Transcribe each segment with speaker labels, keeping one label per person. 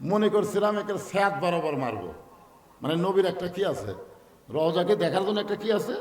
Speaker 1: মনে করছিলাম একে স্যাত বরাবর মারবো। মানে নবীর একটা কি আছে? রওজাকে দেখার জন্য একটা কি আছে?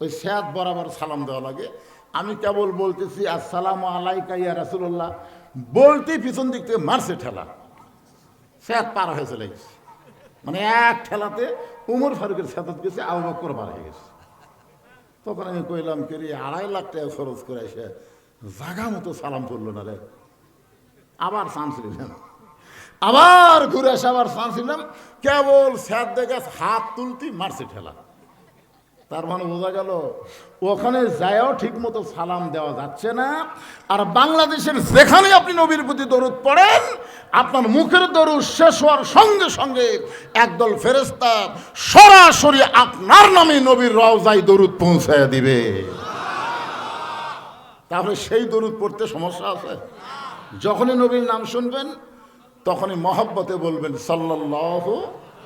Speaker 1: ওই স্যাত বরাবর সালাম দেওয়া লাগে। আমি কেবল বলতেছি, আসসালাম আলাইকা ইয়া রাসুল্লাহ বলতেই পিছন দিক থেকে মারছে ঠেলা। স্যাত পার হয়ে চলে গেছে। মানে এক ঠেলাতে উমর ফারুকের সাথে গেছে, আবু পার হয়ে গেছে। তখন আমি কইলাম, কেরি, আড়াই লাখ টাকা খরচ করে এসে জাগা মতো সালাম পড়ল না রে। আবার চান্স আবার ঘুরে এসে আবার চান্স নিলাম কেবল স্যার দেখে হাত তুলতি মারছে ঠেলা। তার মানে বোঝা গেল, ওখানে যায়ও ঠিক মতো সালাম দেওয়া যাচ্ছে না। আর বাংলাদেশের যেখানে আপনি নবীর প্রতি দরুদ পড়েন, আপনার মুখের দরুদ শেষ হওয়ার সঙ্গে সঙ্গে একদল ফেরেস্তা সরাসরি আপনার নামে নবীর রওজায় দরুদ পৌঁছায় দিবে। তাহলে সেই দরুদ পড়তে সমস্যা আছে? যখনই নবীর নাম শুনবেন তখনই মহব্বতে বলবেন সাল্লাহ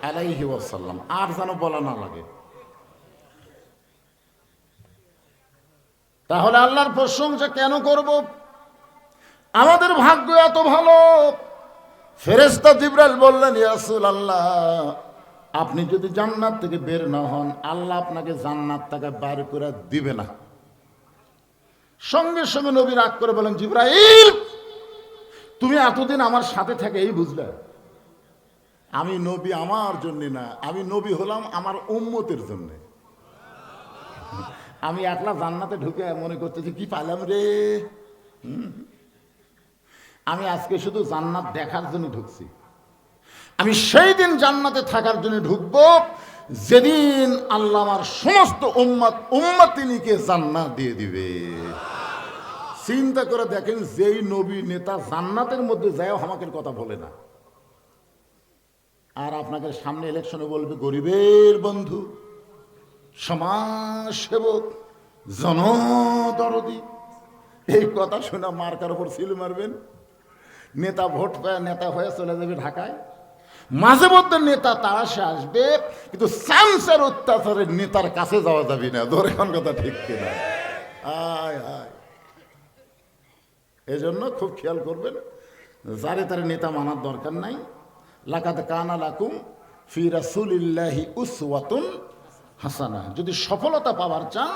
Speaker 1: আলাইহি ওয়াসাল্লাম। আর যেন বলা না লাগে। তাহলে আল্লাহর প্রশংসা কেন করব? আমাদের ভাগ্য এত ভালো। ফেরেস্তা জিব্রাইল বললেন ইয়াসুল আল্লাহ আপনি যদি জান্নাত থেকে বের না হন, আল্লাহ আপনাকে জান্নাত থেকে বাইর করে দিবে না। সঙ্গে সঙ্গে নবী রাগ করে বলেন, জিব্রাইল তুমি এতদিন আমার সাথে থাকে এই বুঝলে। আমি নবী আমার জন্যে না, আমি নবী হলাম আমার উম্মতের জন্যে। আমি একলা জান্নাতে ঢুকে মনে করতেছি কি পাইলাম রে। আমি আজকে শুধু জান্নাত দেখার জন্য ঢুকছি। আমি সেই দিন জান্নাতে থাকার জন্য ঢুকবো যেদিন আল্লাহ আমার সমস্ত উম্মত উম্মতিনীকে জান্নাত দিয়ে দিবে। চিন্তা করে দেখেন যেই নবী নেতা জান্নাতের মধ্যে যায় আমাকে কথা বলে না। আর আপনাকে সামনে ইলেকশনে বলবে, গরিবের বন্ধু সমাজ সেবক জনদরদি। এই কথা শুনে মার্কার উপর সিল মারবেন। নেতা ভোট পায়, নেতা হয়ে চলে যাবে ঢাকায়। মাঝে মধ্যে নেতা তারাসে আসবে, কিন্তু স্যামসের অত্যাচারের নেতার কাছে যাওয়া যাবে না। ধরে কথা ঠিক কিনা? আয় আয়। এজন্য খুব খেয়াল করবেন, যারে তারে নেতা মানার দরকার নাই। লাকাত কানা লাকুম ফি রাসূলিল্লাহি উসওয়াতুন হাসানা। যদি সফলতা পাওয়ার চান,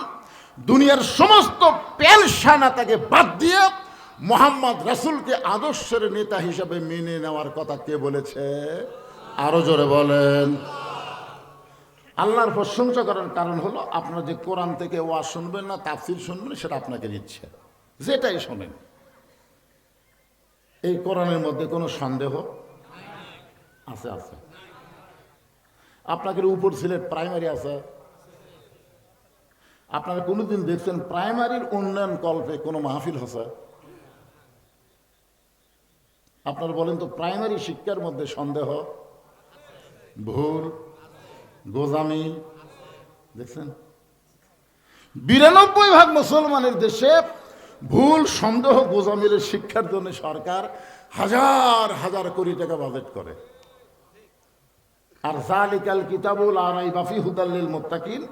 Speaker 1: দুনিয়ার সমস্ত পেনশানাতাকে বাদ দিয়ে মোহাম্মদ রাসূলকে আদর্শের নেতা হিসাবে মেনে নেওয়ার কথা কে বলেছে? আরও জোরে বলেন। আল্লাহর প্রশংসা করার কারণ হলো, আপনারা যে কোরআন থেকে ওয়াজ শুনবেন না, তাফসির শুনবেন, সেটা আপনাকে দিচ্ছে। যেটাই শোনেন। এই কোরআনের মধ্যে কোনো সন্দেহ? আছে আছে। আপনাদের উপর সিলেট প্রাইমারি আছে। আপনারা কোনোদিন দেখছেন প্রাইমারির উন্নয়ন কল্পে কোনো মাহফিল হচ্ছে? আপনারা বলেন তো প্রাইমারি শিক্ষার মধ্যে সন্দেহ? ভুল? গোজামি? দেখছেন? বিরানব্বই ভাগ মুসলমানের দেশে ভুল সন্দেহ গোজামিলের শিক্ষার জন্য সরকার হাজার হাজার কোটি টাকা বাজেট করে। আর জালিকাল কিতাবুল আরাই বাফি হুদাল্লিল মোত্তাকিন,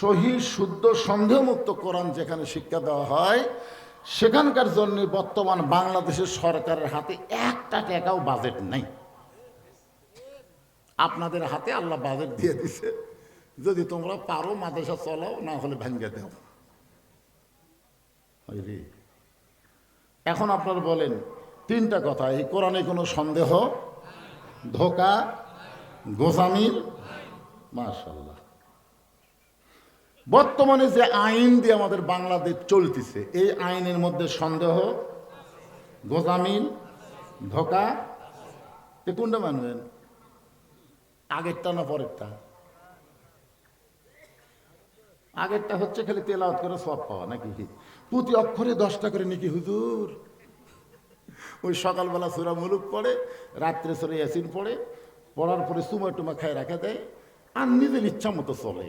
Speaker 1: সহি, শুদ্ধ, সন্দেহমুক্ত কোরআন যেখানে শিক্ষা দেওয়া হয়, সেখানকার জন্য বর্তমান বাংলাদেশের সরকারের হাতে একটা টাকাও বাজেট নাই। আপনাদের হাতে আল্লাহ বাজেট দিয়ে দিছে। যদি তোমরা পারো মাদ্রাসা চলাও, না হলে ভেঙ্গে দাও। এখন আপনারা বলেন, তিনটা কথা, এই কোরআনে কোনো সন্দেহ? ধোকা? গোসামির মাশাল্লাহ বর্তমানে যে আইন দিয়ে আমাদের বাংলাদেশ চলতেছে, এই আইনের মধ্যে সন্দেহ গোজামিন ধোকা? এ কোনটা মানবেন? আগেরটা না পরেরটা? আগেরটা হচ্ছে খালি তেলাওয়াত করে সব পাওয়া, নাকি? প্রতি অক্ষরে দশটা করে নাকি, হুজুর। ওই সকালবেলা সুরা মুলুক পড়ে, রাত্রে সুরা ইয়াসিন পড়ে, পড়ার পরে সুমা টুমা খায় রাখা দেয়, আর নিজের ইচ্ছা মতো চলে।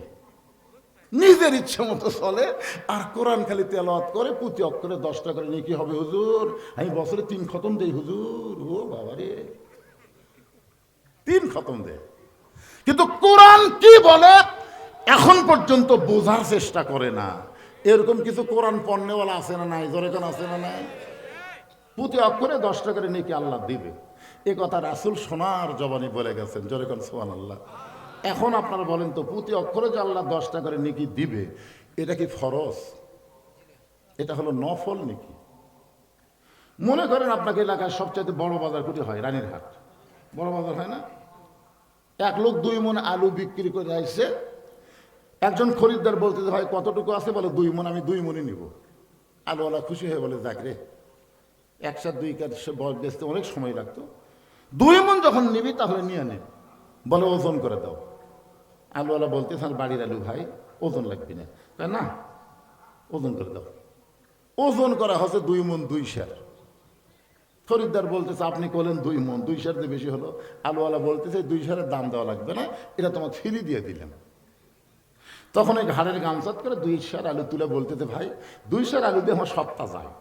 Speaker 1: নিজের ইচ্ছা মতো চলে, আর কোরআন খালি তেলাওয়াত করে প্রতি অক্ষরে দশটা করে নিয়ে কি হবে, হুজুর। আমি বছরে তিন খতম দেই, হুজুর। ও বাবা রে। তিন খতম দেয়। কিন্তু কোরআন কি বলে, এখন পর্যন্ত বোঝার চেষ্টা করে না। এরকম কিছু কোরআন পণ্যওয়ালা আছে না নাই? জোরে কোন আছে না নাই? প্রতি অক্ষরে দশটা করে নাকি আল্লাহ দিবে। এ কথা রাসুল সোনার জবানি বলে গেছেন, জোরেকন সোহান আল্লাহ এখন আপনারা বলেন তো প্রতি অক্ষরে যে আল্লাহ দশটা করে নেকি দিবে, এটা কি ফরজ? এটা হলো নফল নাকি? মনে করেন আপনাকে এলাকায় সবচেয়ে বড় বাজার কোটি হয়? রানীর হাট বড় বাজার হয় না? এক লোক দুই মন আলু বিক্রি করে আসছে একজন খরিদ্দার বলতে ভাই, কতটুকু আছে? বলে, দুই মন আমি দুই মনে নিব। আলুওয়ালা খুশি হয়ে বলে যাক রে, একসাথ দুই কাজ, সে ব- বেচতে অনেক সময় লাগতো। দুই মন যখন নিবি, তাহলে নিয়ে নে। বলে, ওজন করে দাও। আলুওয়ালা বলতে স্যার বাড়ির আলু, ভাই, ওজন লাগবে না। কয়, না, ওজন করে দাও। ওজন করা হচ্ছে দুই মন দুই শের খরিদ্দার বলতেছে, আপনি করলেন দুই মন দুই দিয়ে বেশি হলো। আলুওয়ালা বলতেছে, দুই শেরের দাম দেওয়া লাগবে না, এটা তোমাকে ফ্রি দিয়ে দিলাম। তখন এই ঘাড়ের গামছাত করে দুই শের আলু তুলে বলতেছে, ভাই, দুই শের আলু দিয়ে আমার সপ্তাহ যায়।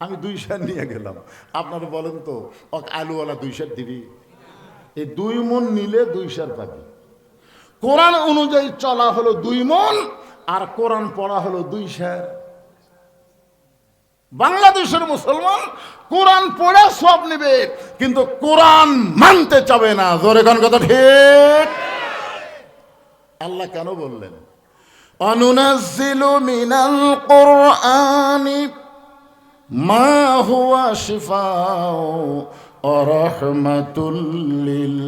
Speaker 1: আমি দুই শের নিয়ে গেলাম। আপনারা বলেন তো আলুওয়ালা দুই শের দিবি? এই দুই মন নিলে দুই শের পাবি। কোরআন অনুযায়ী চলা হলো দুই মন, আর কোরআন পড়া হলো দুই শের বাংলাদেশের মুসলমান কোরআন পড়ে সব নেবে, কিন্তু কোরআন মানতে চাবে না। জোরে কথা ঠিক? আল্লাহ কেন বললেন? অনুনাজ্জিলু মিনাল কোরআনি, মা হুয়া শিফাউ ওয়া রাহমাতুল লিল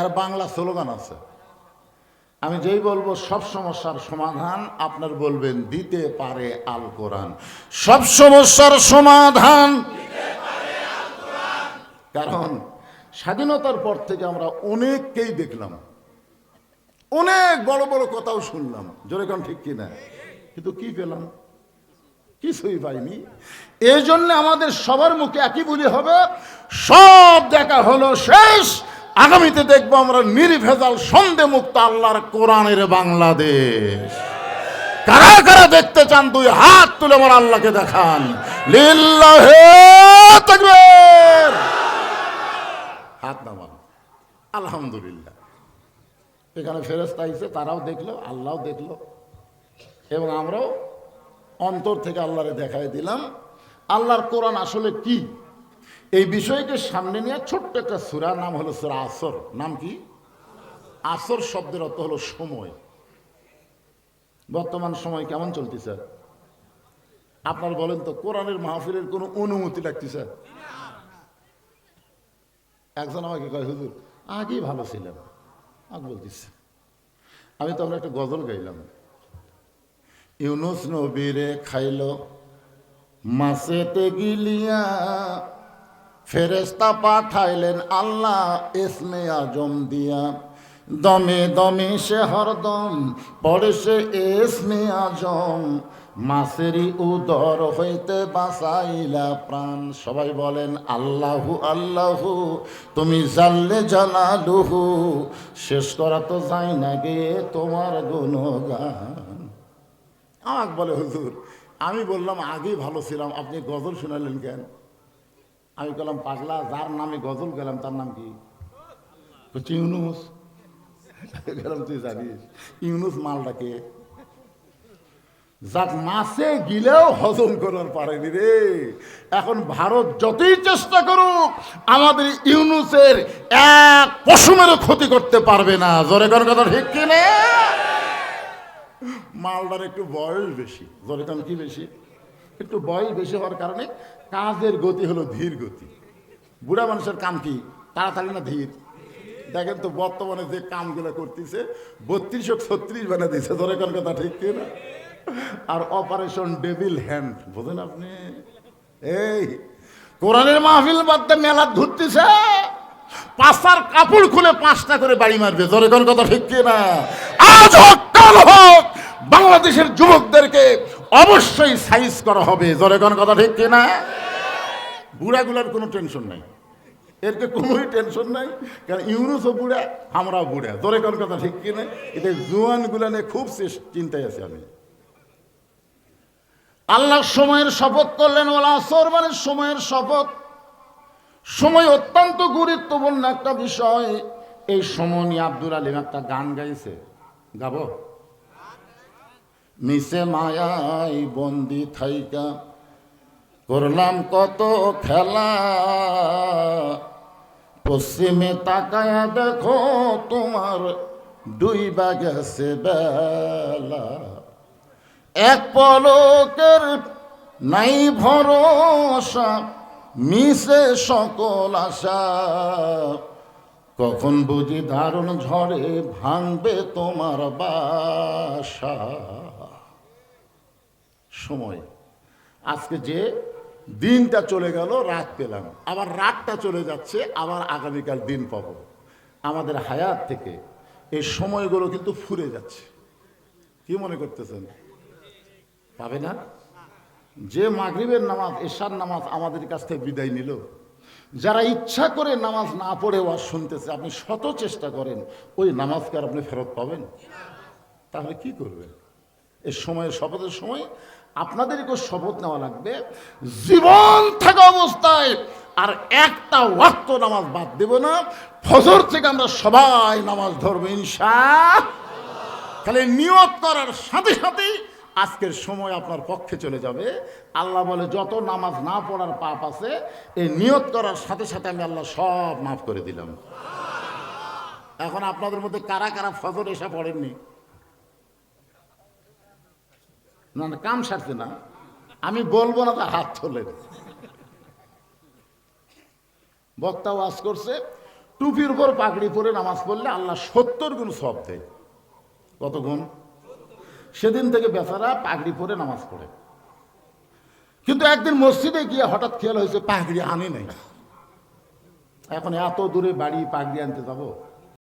Speaker 1: এর বাংলা স্লোগান আছে। আমি যেই বলব, সব সমস্যার সমাধান আপনার বলবেন, দিতে পারে আল কোরআন। সব সমস্যার সমাধান কারণ স্বাধীনতার পর থেকে আমরা অনেককেই দেখলাম। অনেক বড় বড় কথাও শুনলাম। জোরে কোন ঠিক কিনা? কিন্তু কি পেলাম? কিছুই পাইনি। এই জন্য আমাদের সবার মুখে একই বলি হবে, সব দেখা হলো শেষ। আগামীতে দেখব আমরা নির্ভেজাল সন্দেহ মুক্ত আল্লাহর কোরআনের বাংলাদেশ। কারা কারা দেখতে চান, দুই হাত তুলে আমার আল্লাহকে দেখান। লিল্লাহে তাকবীর! হাত নামান। আলহামদুলিল্লাহ। এখানে ফেরেস্তা আইছে, তারাও দেখল, আল্লাহও দেখল। এবং আমরাও অন্তর থেকে আল্লাহরে দেখাই দিলাম, আল্লাহর কোরআন আসলে কি? এই বিষয়কে সামনে নিয়ে ছোট্ট একটা সুরা, নাম হলো সুরা আসর। নাম কি? আসর শব্দের অর্থ হলো সময়। বর্তমান সময় কেমন চলতেছে? আপনার বলেন তো, কোরআনের মাহফিলের কোনো অনুমতি লাগতেছে? একজন আমাকে কয়, হুজুর, আগেই ভালো ছিলাম। আগ বলতেছে, আমি তো আমরা একটা গজল গাইলাম। ইউনুস নবীরে খাইল মাসেতে গিলিয়া ফেরেস্তা পাঠাইলেন আল্লাহ এসমে আজম দিয়া। দমে দমে সে হরদম, পড়ে সে এসমে আজম মাসেরই উদর হইতে বাঁচাইলা প্রাণ। সবাই বলেন, আল্লাহু আল্লাহু, তুমি জানলে জানালুহু শেষ করা তো যাই না গে তোমার গুণগান। আমাকে বলে, হুজুর, আমি বললাম আগেই ভালো ছিলাম, আপনি গজল শোনালেন কেন? আমি বললাম পাগলা, যার নামে গজল গেলাম, তার নাম কি? ইউনুস তুই জানিস ইউনুস মালটাকে। যাক মাসে গিলেও হজম করার পারেনি রে। এখন ভারত যতই চেষ্টা করুক, আমাদের ইউনুসের এক পশমেরও ক্ষতি করতে পারবে না। জোরে কোন কথা ঠিক কিনে মালদার একটু বয়স বেশি। জোরে কোন কি বেশি? একটু বয়স বেশি হওয়ার কারণে কাজের গতি হলো ধীর গতি। বুড়া মানুষের কাম কি? তাড়াতাড়ি না ধীর? দেখেন তো বর্তমানে যে কামগুলো করতেছে, বত্রিশ ছত্রিশ বানা দিছে ধরে কোন কথা ঠিক কি না? আর অপারেশন ডেভিল হ্যান্ড বোঝেন আপনি? এই, কোরআনের মাহফিল বাদতে মেলা ধরতেছে পাঁচার কাপড় খুলে পাঁচটা করে বাড়ি মারবে। জোরে কোন কথা ঠিক কি না? আজ হোক, কাল হোক, বাংলাদেশের যুবকদেরকে অবশ্যই সাইজ করা হবে। জোরে কোন কথা ঠিক কি না? বুড়াগুলার কোনো টেনশন নাই। এরকে কোনোই টেনশন নাই। কারণ ইউনুসও বুড়া, আমরাও বুড়া। তোরে কোন কথা ঠিক কিনা এটা জুয়ানগুলা নিয়ে খুব চিন্তায় আছি আমি। আল্লাহ সময়ের শপথ করলেন ওলা আসর মানে সময়ের শপথ। সময় অত্যন্ত গুরুত্বপূর্ণ একটা বিষয়। এই সময় নিয়ে আব্দুল আলিম একটা গান গাইছে। গাবো? মিশে মায়াই বন্দি থাইকা করলাম কত খেলা। পশ্চিমে তাকায়া দেখো, তোমার দুই গেছে বেলা। এক পলকের নাই ভরসা, মিশে সকল আশা। কখন বুঝি দারুণ ঝড়ে ভাঙবে তোমার বাসা। সময়। আজকে যে দিনটা চলে গেল, রাত পেলাম। আবার রাতটা চলে যাচ্ছে, আবার আগামীকাল দিন পাবো। আমাদের হায়াত থেকে এই সময়গুলো কিন্তু ফুরে যাচ্ছে। কি মনে করতেছেন? পাবে না? যে মাগরিবের নামাজ, এশার নামাজ আমাদের কাছ থেকে বিদায় নিল, যারা ইচ্ছা করে নামাজ না পড়ে ওয়াজ শুনতেছে, আপনি শত চেষ্টা করেন, ওই নামাজকে আপনি ফেরত পাবেন? তাহলে কি করবেন? এই সময়ের শপথের সময় আপনাদেরকে শপথ নেওয়া লাগবে। জীবন থাকা অবস্থায় আর একটা ওয়াক্ত নামাজ বাদ দেব না। ফজর থেকে আমরা সবাই নামাজ ধরবো ইনশা তাহলে নিয়ত করার সাথে সাথেই আজকের সময় আপনার পক্ষে চলে যাবে। আল্লাহ বলে, যত নামাজ না পড়ার পাপ আছে, এই নিয়ত করার সাথে সাথে আমি আল্লাহ সব মাফ করে দিলাম। এখন আপনাদের মধ্যে কারা কারা ফজর এসে পড়েননি? না না, কাম সারছে না। আমি বলব না তা হাত তোলেন বক্তা ওয়াজ করছে, টুপির উপর পাগড়ি পরে নামাজ পড়লে আল্লাহ সত্তর গুণ সব দেয়। কত গুণ? সেদিন থেকে বেচারা পাগড়ি পরে নামাজ পড়ে। কিন্তু একদিন মসজিদে গিয়ে হঠাৎ খেয়াল হয়েছে, পাগড়ি আনি নাই। এখন এত দূরে বাড়ি পাগড়ি আনতে যাব?